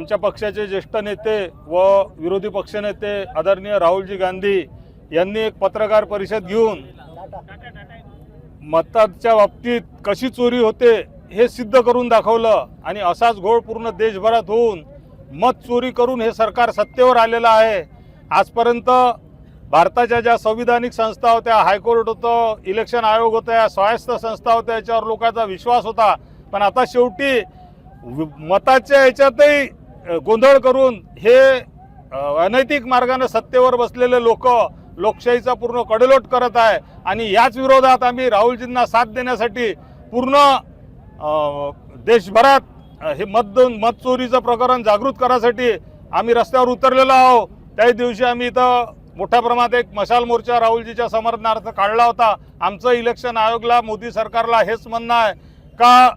आमच्या पक्षाचे ज्येष्ठ नेते व विरोधी पक्षनेते आदरणीय राहुलजी गांधी यांनी एक पत्रकार परिषद घेऊन मताच्या बाबतीत कशी चोरी होते हे सिद्ध करून दाखवलं आणि असाच घोळ पूर्ण देशभरात होऊन मत चोरी करून हे सरकार सत्तेवर आलेलं आहे. आजपर्यंत भारताच्या ज्या संविधानिक संस्था होत्या हायकोर्ट होतं इलेक्शन आयोग होत्या स्वायस्त स्वायत्त संस्था होत्या याच्यावर लोकांचा विश्वास होता. पण आता शेवटी मताच्या याच्यातही गोंधळ करून हे अनैतिक मार्गाने सत्तेवर बसलेले लोक लोकशाहीचा पूर्ण कडेलोट करत आहे आणि याच विरोधात आम्ही राहुलजींना साथ देण्यासाठी पूर्ण देशभरात हे मत मत चोरीचं प्रकरण जागृत करायसाठी आम्ही रस्त्यावर उतरलेलो आहोत. त्याही दिवशी आम्ही इथं मोठ्या प्रमाणात एक मशाल मोर्चा राहुलजीच्या समर्थनार्थ काढला होता. आमचं इलेक्शन आयोगला मोदी सरकारला हेच म्हणणं आहे का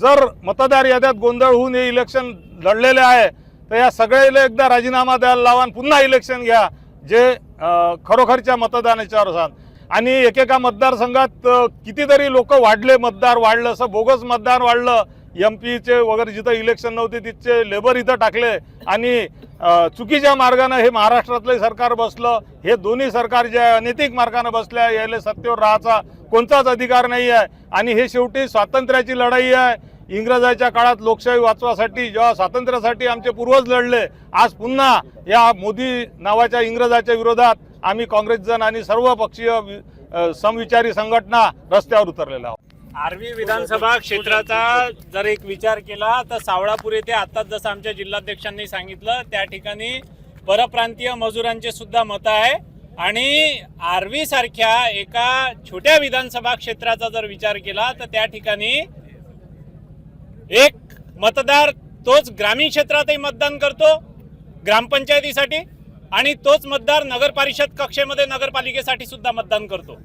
जर मतदार याद्यात गोंधळ होऊन हे इलेक्शन लढलेले आहे. तर या सगळ्याला एकदा राजीनामा द्यायला लावा आणि पुन्हा इलेक्शन घ्या. जे खरोखरच्या मतदानाच्या अर्थात आणि एकेका मतदारसंघात कितीतरी लोक वाढले मतदार वाढलं. असं बोगस मतदार वाढलं. एम पीचे वगैरे जिथं इलेक्शन नव्हते तिथचे लेबर इथं टाकले. आणि चुकीच्या मार्गानं हे महाराष्ट्रातलं सरकार बसलं. हे दोन्ही सरकार जे आहे अनैतिक मार्गानं बसले आहे याला सत्तेवर राहायचा कोणताच अधिकार नाही आहे आणि हे शेवटी स्वातंत्र्याची लढाई आहे. इंग्रजाच्या काळात लोकशाही वाचवासाठी जेव्हा स्वातंत्र्यासाठी आमचे पूर्वज लढले आज पुन्हा या मोदी नावाच्या इंग्रजाच्या विरोधात आम्ही काँग्रेसजन आणि सर्व पक्षीय समविचारी संघटना रस्त्यावर उतरलेला आहोत. आर्वी विधानसभा क्षेत्राचा जर एक विचार केला तर सावळापूर येथे आताच जसं आमच्या जिल्हाध्यक्षांनी सांगितलं त्या ठिकाणी परप्रांतीय मजुरांचे सुद्धा मत आहे. आणि आर्वी सारख्या एका छोट्या विधानसभा क्षेत्राचा जर विचार केला तर त्या ठिकाणी एक मतदार तोच ग्रामीण क्षेत्रातही मतदान करतो ग्रामपंचायतीसाठी आणि तोच मतदार नगर परिषद कक्षेमध्ये नगरपालिकेसाठी सुद्धा मतदान करतो.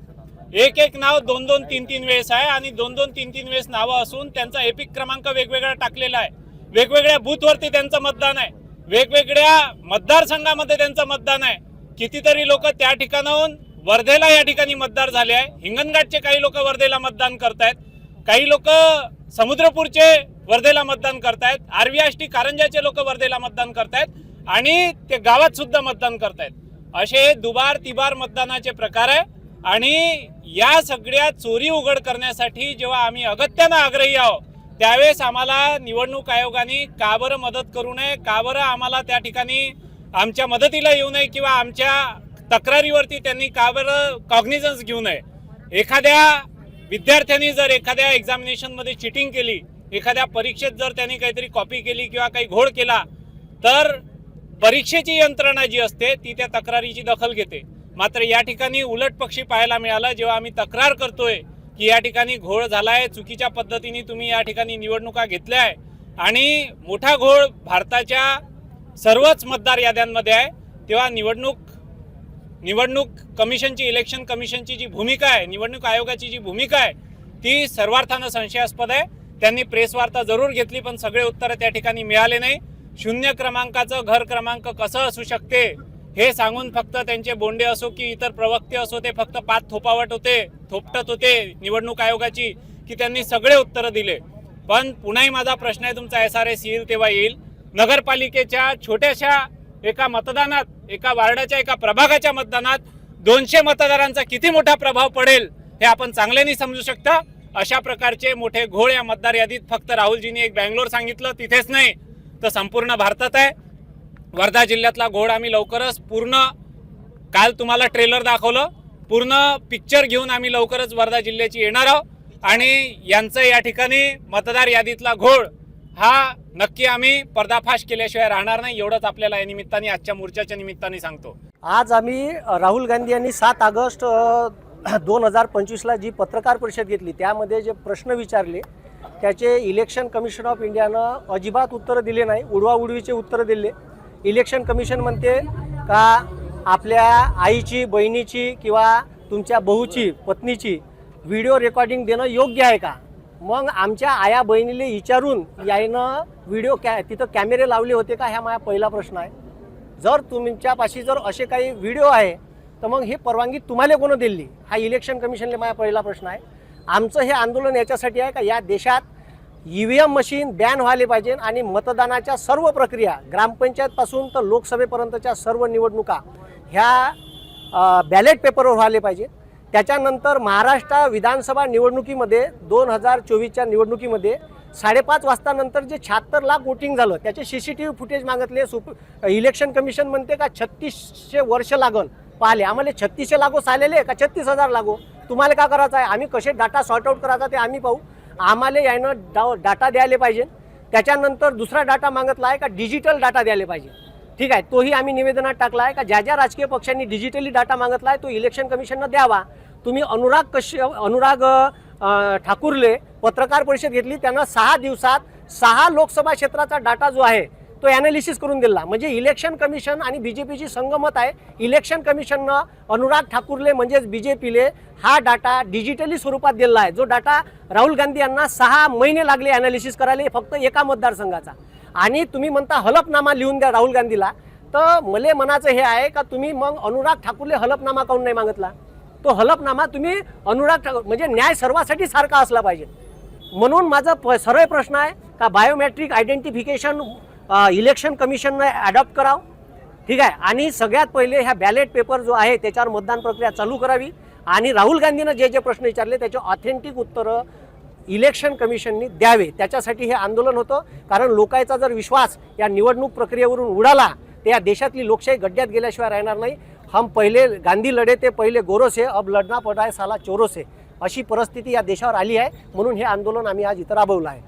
एक एक नाव दोन दोन तीन तीन वेळेस आहे आणि दोन दोन तीन तीन वेळेस नावं असून त्यांचा एपिक क्रमांक वेगवेगळा टाकलेला आहे. वेगवेगळ्या बूथवरती त्यांचं मतदान आहे. वेगवेगळ्या मतदारसंघामध्ये त्यांचं मतदान आहे. कितीतरी लोक त्या ठिकाणाहून वर्धेला या ठिकाणी मतदार झाले आहे. हिंगणघाटचे काही लोक वर्धेला मतदान करतायत. काही लोक समुद्रपूरचे वर्धेला मतदान करतायत. आरवी आष्टी कारंजाचे लोक वर्धेला मतदान करतायत. आणि ते गावात सुद्धा मतदान करतायत. असे दुबार तिबार मतदानाचे प्रकार आहे. आणि या सगळ्या चोरी उघड करण्यासाठी जेव्हा आम्ही अगत्यानं आग्रही आहोत त्यावेळेस आम्हाला निवडणूक आयोगाने का बरं मदत करू नये का बरं आम्हाला त्या ठिकाणी आमच्या मदतीला येऊ नये किंवा आमच्या तक्रारीवरती त्यांनी का बरं कॉग्निझन्स घेऊ नये. एखाद्या विद्यार्थ्यांनी जर एखाद्या एक्झामिनेशनमध्ये चिटिंग केली एखाद्या परीक्षेत जर त्यांनी काहीतरी कॉपी केली किंवा काही घोळ केला तर परीक्षेची यंत्रणा जी असते ती त्या तक्रारीची दखल घेते. मात्र या ठिकाणी उलट पक्षी पाहायला मिळालं जेव्हा आम्ही तक्रार करतोय की या ठिकाणी घोळ झाला आहे चुकीच्या पद्धतीने तुम्ही या ठिकाणी निवडणुका घेतल्या आहे आणि मोठा घोळ भारताच्या सर्वच मतदार याद्यांमध्ये आहे तेव्हा निवडणूक निवडणूक कमिशनची इलेक्शन कमिशनची जी भूमिका आहे निवडणूक आयोगाची जी भूमिका आहे ती सर्वार्थानं संशयास्पद आहे. त्यांनी प्रेसवार्ता जरूर घेतली पण सगळे उत्तर त्या ठिकाणी मिळाले नाही. शून्य क्रमांकाचं घर क्रमांक कसं असू शकते हे सांगून फक्त त्यांचे बोंडे असो की इतर प्रवक्ते असो ते फक्त पाच थोपावट होते थोपटत होते निवडणूक आयोगाची की त्यांनी सगळे उत्तरं दिले. पण पुन्हाही माझा प्रश्न आहे तुमचा एस आर एस येईल तेव्हा येईल. नगरपालिकेच्या छोट्याशा एका मतदानात एका वार्डाच्या एका प्रभागाच्या मतदानात दोनशे मतदारांचा किती मोठा प्रभाव पडेल हे आपण चांगल्याने समजू शकता. अशा प्रकारचे मोठे घोळ या मतदार यादीत फक्त राहुलजींनी एक बँगलोर सांगितलं तिथेच नाही तर संपूर्ण भारतात आहे. वर्धा जिल्ह्यातला घोड आम्ही लवकरच पूर्ण काल तुम्हाला ट्रेलर दाखवलं पूर्ण पिक्चर घेऊन आम्ही लवकरच वर्धा जिल्ह्याची येणार आहोत. आणि यांचं या ठिकाणी मतदार यादीतला घोड हा नक्की आम्ही पर्दाफाश केल्याशिवाय राहणार नाही एवढंच आपल्याला या निमित्ताने आजच्या मोर्चाच्या निमित्ताने सांगतो. आज आम्ही राहुल गांधी यांनी सात ऑगस्ट दोन हजार पंचवीसला जी पत्रकार परिषद घेतली त्यामध्ये जे प्रश्न विचारले त्याचे इलेक्शन कमिशन ऑफ इंडियानं अजिबात उत्तरं दिले नाही उडवाउडवीचे उत्तरं दिले. इलेक्शन कमिशन म्हणते का आपल्या आईची बहिणीची किंवा तुमच्या बहूची पत्नीची व्हिडिओ रेकॉर्डिंग देणं योग्य आहे का? मग आमच्या आया बहिणीला विचारून यायनं व्हिडिओ कॅ तिथं कॅमेरे लावले होते का? ह्या माझा पहिला प्रश्न आहे. जर तुमच्यापाशी जर असे काही व्हिडिओ आहे तर मग ही परवानगी तुम्हाला कोणं दिली? हा इलेक्शन कमिशनला माझा पहिला प्रश्न आहे. आमचं हे आंदोलन याच्यासाठी आहे का? या देशात E V M machine ban व्हायला पाहिजे आणि मतदानाच्या सर्व प्रक्रिया ग्रामपंचायतपासून तर लोकसभेपर्यंतच्या सर्व निवडणुका ह्या बॅलेट पेपरवर व्हायला पाहिजे त्याच्यानंतर महाराष्ट्र विधानसभा निवडणुकीमध्ये दोन हजार चोवीसच्या निवडणुकीमध्ये साडेपाच वाजतानंतर जे शहात्तर लाख वोटिंग झालं त्याचे C C T V footage मागितले. सुप इलेक्शन कमिशन म्हणते का छत्तीसशे वर्ष लागल. पाहिले. आम्हाला छत्तीसशे लागो आलेले का? छत्तीस हजार लागो. तुम्हाला का करायचं आहे? आम्ही कसे डाटा सॉर्ट आउट करायचा ते आम्ही पाहू. आम्हाला यानं डा डाटा द्यायला पाहिजे. त्याच्यानंतर दुसरा डाटा मागितला आहे का? डिजिटल डाटा द्यायला पाहिजे. ठीक आहे? तोही आम्ही निवेदनात टाकला आहे का? ज्या ज्या राजकीय पक्षांनी डिजिटली डाटा मागितला आहे तो इलेक्शन कमिशननं द्यावा. तुम्ही अनुराग कश अनुराग ठाकूरले पत्रकार परिषद घेतली. त्यांना सहा दिवसात सहा लोकसभा क्षेत्राचा डाटा जो आहे तो ॲनालिसिस करून दिला. म्हणजे इलेक्शन कमिशन आणि बी जे पीची संगमत आहे. इलेक्शन कमिशननं अनुराग ठाकूरले म्हणजेच बी जे पीले हा डाटा डिजिटली स्वरूपात दिलेला आहे. जो डाटा राहुल गांधी यांना सहा महिने लागले ॲनालिसिस करायला. फक्त एका मतदारसंघाचा. आणि तुम्ही म्हणता हलफनामा लिहून द्या राहुल गांधीला. तर मले मनाचं हे आहे का तुम्ही मग अनुराग ठाकूरले हलफनामा काऊन नाही मागितला? तो हलफनामा तुम्ही अनुराग ठाकूर म्हणजे न्याय सर्वासाठी सारखा असला पाहिजे. म्हणून माझा प सरळ प्रश्न आहे का बायोमॅट्रिक आयडेंटिफिकेशन इलेक्शन कमिशननं ॲडॉप्ट करावं. ठीक आहे? आणि सगळ्यात पहिले ह्या बॅलेट पेपर जो आहे त्याच्यावर मतदान प्रक्रिया चालू करावी. आणि राहुल गांधीनं जे जे प्रश्न विचारले त्याचे ऑथेंटिक उत्तरं इलेक्शन कमिशननी द्यावे. त्याच्यासाठी हे आंदोलन होतं. कारण लोकांचा जर विश्वास या निवडणूक प्रक्रियेवरून उडाला तर या देशातली लोकशाही गड्ड्यात गेल्याशिवाय राहणार नाही. हम पहिले गांधी लढे ते पहिले गोरोसे अब लढना पडाय साला चोरोसे. अशी परिस्थिती या देशावर आली आहे. म्हणून हे आंदोलन आम्ही आज इथं राबवलं आहे.